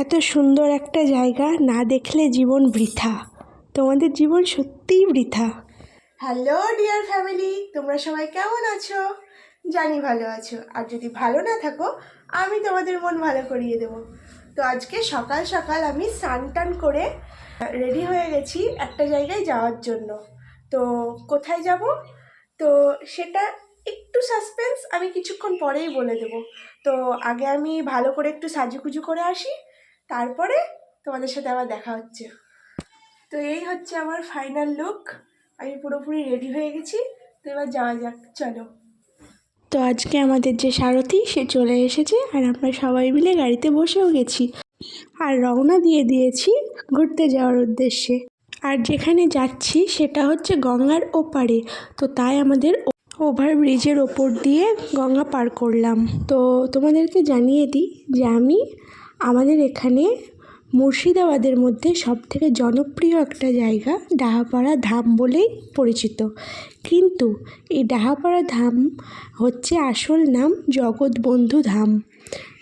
এত সুন্দর একটা জায়গা না দেখলে জীবন বৃথা। তোমাদের জীবন সত্যিই বৃথা। হ্যালো, ডিয়ার ফ্যামিলি, তোমরা সবাই কেমন আছো? জানি ভালো আছো। আর যদি ভালো না থাকো, আমি তোমাদের মন ভালো করিয়ে দেবো। তো আজকে সকাল সকাল আমি স্নান টান করে রেডি হয়ে গেছি একটা জায়গায় যাওয়ার জন্য। তো কোথায় যাব? তো সেটা একটু সাসপেন্স আমি কিছুক্ষণ পরেই বলে দেবো। তো আগে আমি ভালো করে একটু সাজুকুজু করে আসি তারপরে তোমাদের সাথে আবার দেখা হচ্ছে। তো এই হচ্ছে আমার ফাইনাল লুক আমি পুরোপুরি রেডি হয়ে গেছি। তো এবার যাওয়া যাক, চলো। তো আজকে আমাদের যে সারথি, সে চলে এসেছে আর আমরা সবাই মিলে গাড়িতে বসেও গেছি। আর রওনা দিয়ে দিয়েছি ঘুরতে যাওয়ার উদ্দেশ্যে। আর যেখানে যাচ্ছি, সেটা হচ্ছে গঙ্গার ওপারে। তো তাই আমাদের ওভার ব্রিজের ওপর দিয়ে গঙ্গা পার করলাম। তো তোমাদেরকে জানিয়ে দিই যে আমি আমাদের এখানে মুর্শিদাবাদের মধ্যে সবথেকে জনপ্রিয় একটা জায়গা ডাহাপাড়া ধাম বলেই পরিচিত। কিন্তু এই ডাহাপাড়া ধাম হচ্ছে আসল নাম জগৎবন্ধু ধাম।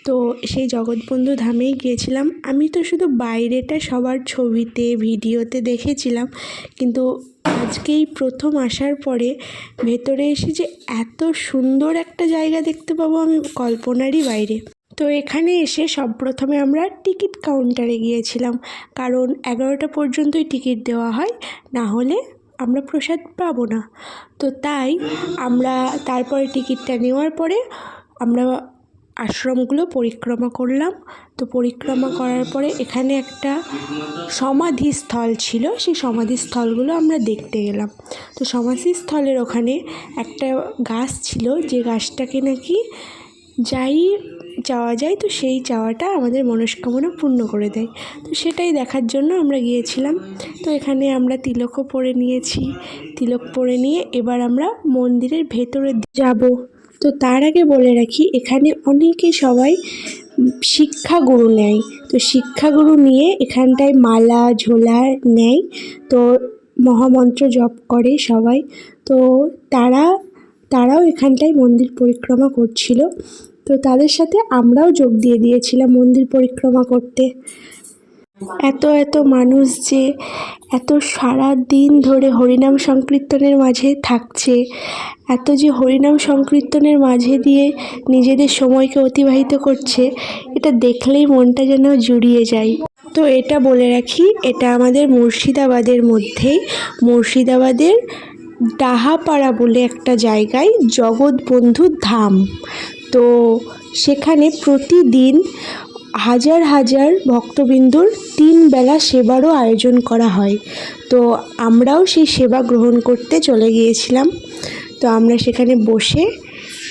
তো সেই জগৎবন্ধু ধামেই গিয়েছিলাম। আমি তো শুধু বাইরেটা সবার ছবিতে, ভিডিওতে দেখেছিলাম। কিন্তু আজকেই প্রথম আসার পরে ভেতরে এসে যে এত সুন্দর একটা জায়গা দেখতে পাবো আমি কল্পনারই বাইরে। তো এখানে এসে সব প্রথমে আমরা টিকিট কাউন্টারে গিয়েছিলাম। কারণ এগারোটা পর্যন্তই টিকিট দেওয়া হয়, না হলে আমরা প্রসাদ পাবো না। তো তাই আমরা তারপরে টিকিটটা নেওয়ার পরে আমরা আশ্রমগুলো পরিক্রমা করলাম। তো পরিক্রমা করার পরে এখানে একটা সমাধিস্থল ছিল, সেই সমাধিস্থলগুলো আমরা দেখতে গেলাম। তো সমাধিস্থলের ওখানে একটা গাছ ছিল, যে গাছটাকে নাকি যাই চাওয়া যায়, তো সেই চাওয়াটা আমাদের মনস্কামনা পূর্ণ করে দেয়। তো সেটাই দেখার জন্য আমরা গিয়েছিলাম। তো এখানে আমরা তিলকও পরে নিয়েছি। তিলক পরে নিয়ে এবার আমরা মন্দিরের ভেতরে যাব। তো তার আগে বলে রাখি, এখানে অনেকে সবাই শিক্ষাগুরু নেয়। তো শিক্ষাগুরু নিয়ে এখানটায় মালা, ঝোলা নেয়। তো মহামন্ত্র জপ করে সবাই। তো তারা, তারাও এখানটায় মন্দির পরিক্রমা করছিল। তো তাদের সাথে আমরাও যোগ দিয়ে দিয়েছিলাম মন্দির পরিক্রমা করতে। এত এত মানুষ যে এত সারা দিন ধরে হরিনাম সংকীর্তনের মাঝে থাকছে, এত যে হরিনাম সংকীর্তনের মাঝে দিয়ে নিজেদের সময়কে অতিবাহিত করছে, এটা দেখলেই মনটা যেন জুড়িয়ে যায়। তো এটা বলে রাখি, এটা আমাদের মুর্শিদাবাদের মধ্যেই, মুর্শিদাবাদের ডাহাপাড়া বলে একটা জায়গায় জগৎবন্ধু ধাম। তো সেখানে প্রতিদিন হাজার হাজার ভক্তবিন্দুর তিন বেলা সেবারও আয়োজন করা হয়। তো আমরাও সেই সেবা গ্রহণ করতে চলে গিয়েছিলাম। তো আমরা সেখানে বসে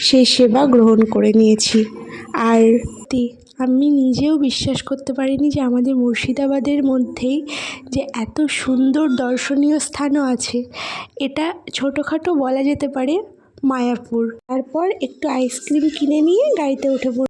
সেই সেবা গ্রহণ করে নিয়েছি। আর আমি নিজেও বিশ্বাস করতে পারিনি যে আমাদের মুর্শিদাবাদের মধ্যেই যে এত সুন্দর দর্শনীয় স্থানও আছে। এটা ছোটোখাটো বলা যেতে পারে মায়াপুর। তারপর একটু আইসক্রিম কিনে নিয়ে গাড়িতে উঠে পড়